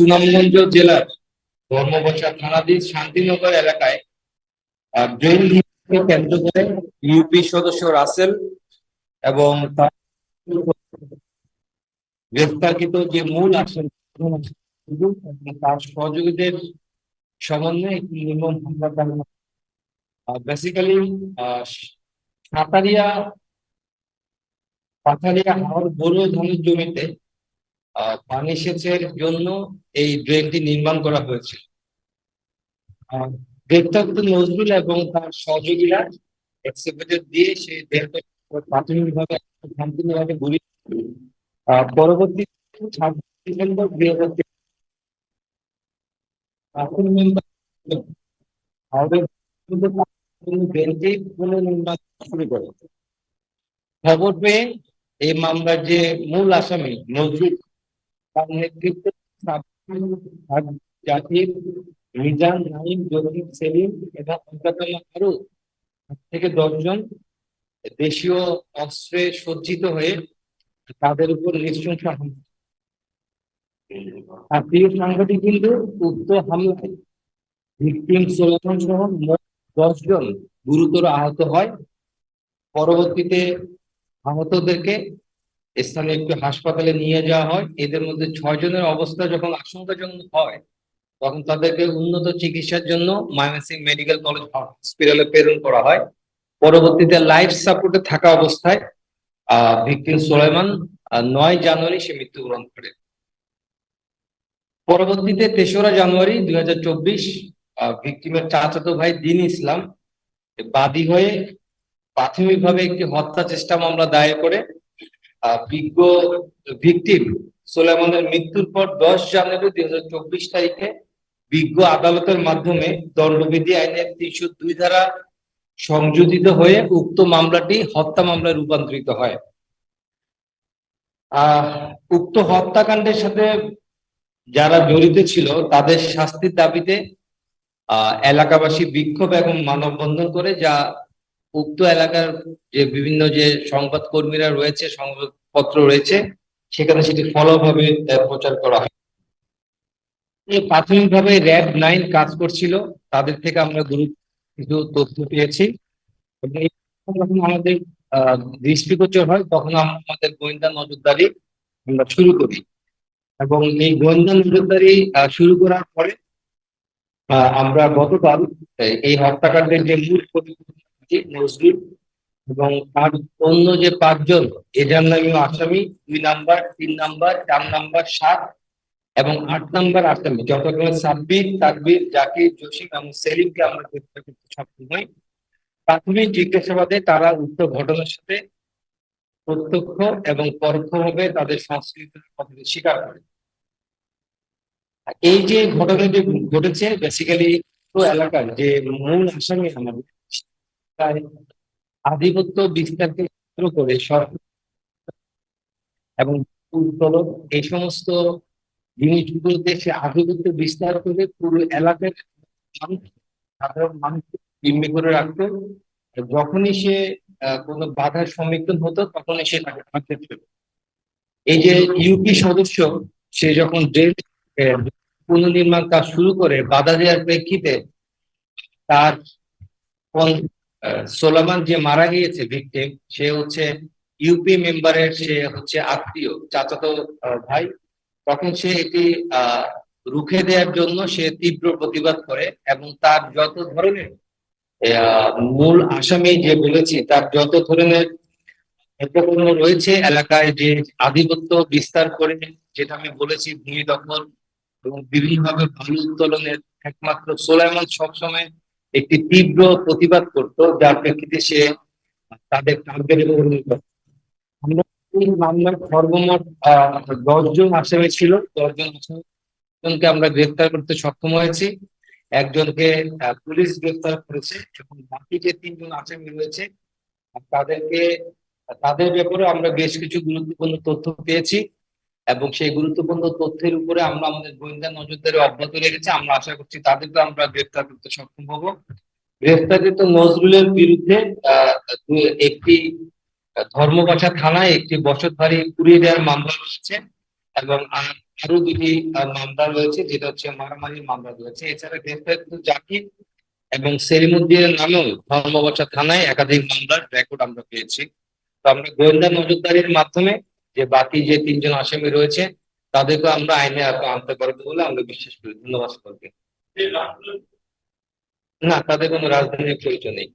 সুনামগঞ্জ জেলার ধর্মবচা থানাধীন শান্তিনগর এলাকায় ড্রেন লিককে কেন্দ্র করে ইউপি সদস্য রাসেল এবং তার গ্রেফতারকৃত যে মূল আসন তার সহযোগীদের সমন্বয়ে একটি নির্মম হামলা চালানো বেসিক্যালি সাঁতারিয়া, পাথারিয়া হাওর বোরো ধানের জমিতে পানি সেচের জন্য এই ড্রেনটি নির্মাণ করা হয়েছিল আহ, নজরুল এবং তার সহযোগীরা এক্সিবিটর দিয়ে সেই ড্রেনটা প্রাথমিকভাবে শান্তিনিভাবে গুলি পরবর্তী ছাব্বিশ ডিসেম্বর দুই হাজার খবর পেয়ে এই মামলার যে মূল আসামি নজরুল থেকে দশজন দেশীয় অস্ত্রে সজ্জিত হয়ে তাদের উপর নৃশংস হামলা প্রিয় কিন্তু উক্ত হামলায় ভিকটিম সোলেমান সহ মোট দশ গুরুতর আহত হয় পরবর্তীতে আহতদেরকে স্থানীয় একটি হাসপাতালে নিয়ে যাওয়া হয়। এদের মধ্যে ছয় জনের অবস্থা যখন আশঙ্কাজনক হয়, তখন তাদেরকে উন্নত চিকিৎসার জন্য ময়মনসিং মেডিকেল কলেজ হসপিটালে প্রেরণ করা হয়। পরবর্তীতে লাইফ সাপোর্টে থাকা অবস্থায় আহ ভিকটিম সোলাইমান নয় জানুয়ারি সে মৃত্যুবরণ করে। পরবর্তীতে তেসরা জানুয়ারি দুই হাজার চব্বিশ ভিকটিমের চাচাতো ভাই দিন ইসলাম বাদী হয়ে প্রাথমিকভাবে একটি হত্যা চেষ্টা মামলা দায়ের করে বিজ্ঞ ভিকটিম সোলেমানের মৃত্যুর পর দশ জানুয়ারি দুই হাজার চব্বিশ তারিখে বিজ্ঞ আদালতের মাধ্যমে দণ্ডবিধি আইনের তিনশো দুই ধারা সংযোজিত হয়ে উক্ত মামলাটি হত্যা মামলায় রূপান্তরিত হয়। উক্ত হত্যাকাণ্ডের সাথে যারা জড়িত ছিল, তাদের শাস্তির দাবিতে এলাকাবাসী বিক্ষোভ এবং মানববন্ধন করে যা উক্ত এলাকার যে বিভিন্ন যে সংবাদ কর্মীরা রয়েছে সংবাদপত্র রয়েছে, সেখানে সেটি ফলোভাবে প্রচার করা হয়। প্রাথমিকভাবে র্যাব নাইন কাজ করছিল, তাদের থেকে আমরা গুরুত্ব, কিছু তথ্য পেয়েছি। যখন আমাদের দৃষ্টিগোচর হয়, তখন আমরা আমাদের গোয়েন্দা নজরদারি আমরা শুরু করি। এবং এই গোয়েন্দা নজরদারি শুরু করার পরে আমরা গতকাল, এই- হত্যাকাণ্ডের যে মূল নজরুল এবং তার অন্য যে পাঁচজন এজার নামীয় আসামি, দুই নাম্বার, তিন নাম্বার, চার নাম্বার, সাত এবং আট নাম্বার আসামি। যথাক্রমে সাব্বির, তাকবির, জাকির, জসিম এবং সেলিমকে আমরা গ্রেফতার করতে সক্ষম হই। প্রাথমিক জিজ্ঞাসাবাদে তারা উক্ত ঘটনার সাথে প্রত্যক্ষ এবং পরোক্ষভাবে তাদের সংস্কৃতির কথা স্বীকার করে। এই যে ঘটনা ঘটনাটি ঘটেছে বেসিক্যালি এলাকার যে মূল আসামি আমাদের তাই আধিপত্য বিস্তারকে কেন্দ্র করে এবং এই সমস্ত জিনিসগুলোতে সে আধিপত্য বিস্তার করে পুরো এলাকার সাধারণ মানুষকে জিম্মি করে রাখতো। যখনই সে কোনো বাধার সম্মুখীন হতো, তখনই সে তাকে মারতে ছিল এই যে ইউপি সদস্য, সে যখন ড্রেন পুনর্নির্মাণ কাজ শুরু করে, বাধা দেওয়ার প্রেক্ষিতে তার সোলামান যে মারা গিয়েছে ভিকটিম, সে হচ্ছে ইউপি মেম্বারের, সে হচ্ছে আত্মীয়, চাচাতো ভাই। তখন সে এটি রুখে দেওয়ার জন্য সে তীব্র প্রতিবাদ করে এবং তার যত ধরনের মূল আসামি যে বলেছি, তার যত ধরনের উপকরণ রয়েছে এলাকায় যে আধিপত্য বিস্তার করে, যেটা আমি বলেছি ভূমি দখল এবং বিভিন্নভাবে ভালো উত্তোলনের একমাত্র সোলাইমান সবসময় একটি তীব্র প্রতিবাদ করত, যার প্রেক্ষিতে সে তাদের হয়। আমরা এই মামলার সর্বমোট দশজন আসামি ছিল। দশজন আসামিজনকে আমরা গ্রেফতার করতে সক্ষম হয়েছি। একজনকে পুলিশ গ্রেফতার করেছে এবং বাকি যে তিনজন আসামি রয়েছে, তাদেরকে, তাদের ব্যাপারে আমরা বেশ কিছু গুরুত্বপূর্ণ তথ্য পেয়েছি। এবং সেই গুরুত্বপূর্ণ তথ্যের উপরে আমরা আমাদের গোয়েন্দা নজরদারি অব্যাহত রেখেছি। আমরা আশা করছি তাদেরকে আমরা গ্রেফতার করতে সক্ষম হব। গ্রেফতারকৃত নজরুলের বিরুদ্ধে একটি ধর্মবাসা থানায় একটি বসতবাড়ি পুড়িয়ে দেওয়ার মামলা রয়েছে এবং আর দুটি মামলা রয়েছে, যেটা হচ্ছে মারামারির মামলা রয়েছে। এছাড়া গ্রেফতার জাকির এবং সেলিমুদ্দিনের নামেও ধর্মবাসা থানায় একাধিক মামলার রেকর্ড আমরা পেয়েছি। তো আমরা গোয়েন্দা নজরদারির মাধ্যমে যে বাকি যে তিনজন আসামি রয়েছে, তাদেরকে আমরা আইনে আনতে পারব বলে আমরা বিশ্বাস করি, ধন্যবাদ সকলকে না, তাদের কোনো রাজধানীর প্রয়োজন নেই।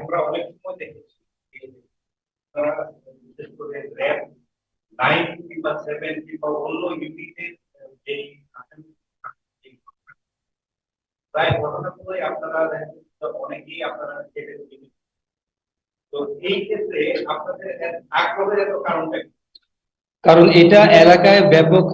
আমরা অনেক অন্য আপনারা অনেকেই আপনারা তো? কারণ এটা এলাকায় ব্যাপক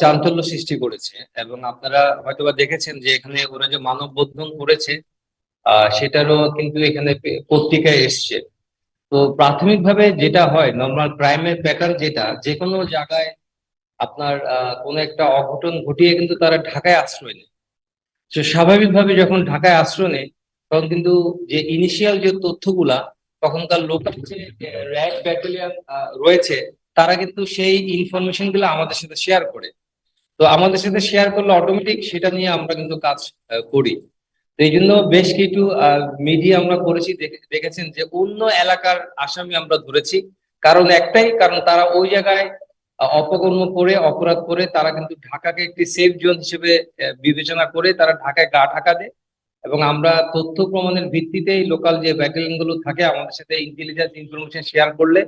চাঞ্চল্য সৃষ্টি করেছে এবং আপনারা হয়তোবা দেখেছেন যে এখানে ওরা যে মানব মানববন্ধন করেছে সেটারও কিন্তু এখানে পত্রিকায় এসছে তো প্রাথমিকভাবে যেটা হয় নর্মাল ক্রাইমের প্যাটার্ন যেটা যে কোনো জায়গায় আপনার কোনো একটা অঘটন ঘটিয়ে কিন্তু তারা ঢাকায় আশ্রয় নেয় তো স্বাভাবিকভাবে যখন ঢাকায় আশ্রয় নেয়, তখন কিন্তু যে ইনিশিয়াল যে তথ্যগুলা তখনকার লোকাল যে র্যাব ব্যাটালিয়ন রয়েছে। তারা কিন্তু সেই ইনফরমেশনগুলো আমাদের সাথে শেয়ার করে। তো আমাদের সাথে শেয়ার করলে অটোমেটিক সেটা নিয়ে আমরা কিন্তু কাজ করি। তো এই জন্য বেশ কিছু মিডিয়া আমরা করেছি, দেখে- দেখেছেন যে অন্য এলাকার আসামি আমরা ধরেছি। কারণ একটাই, কারণ তারা ওই জায়গায় অপকর্ম করে, অপরাধ করে, তারা কিন্তু ঢাকাকে একটি সেফ জোন হিসেবে বিবেচনা করে, তারা ঢাকায় গা ঢাকা দেয়। এবং আমরা তথ্য প্রমাণের ভিত্তিতেই লোকাল যে ব্যাটেলিয়নগুলো থাকে, আমাদের সাথে ইন্টেলিজেন্স ইনফরমেশন শেয়ার করলে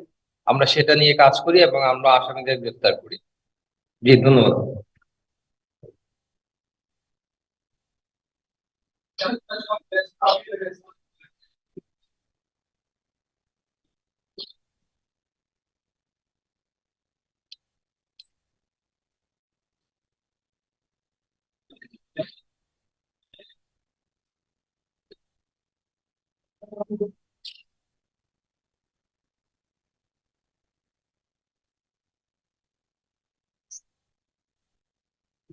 আমরা সেটা নিয়ে কাজ করি এবং আমরা আসামিদের গ্রেফতার করি জি, ধন্যবাদ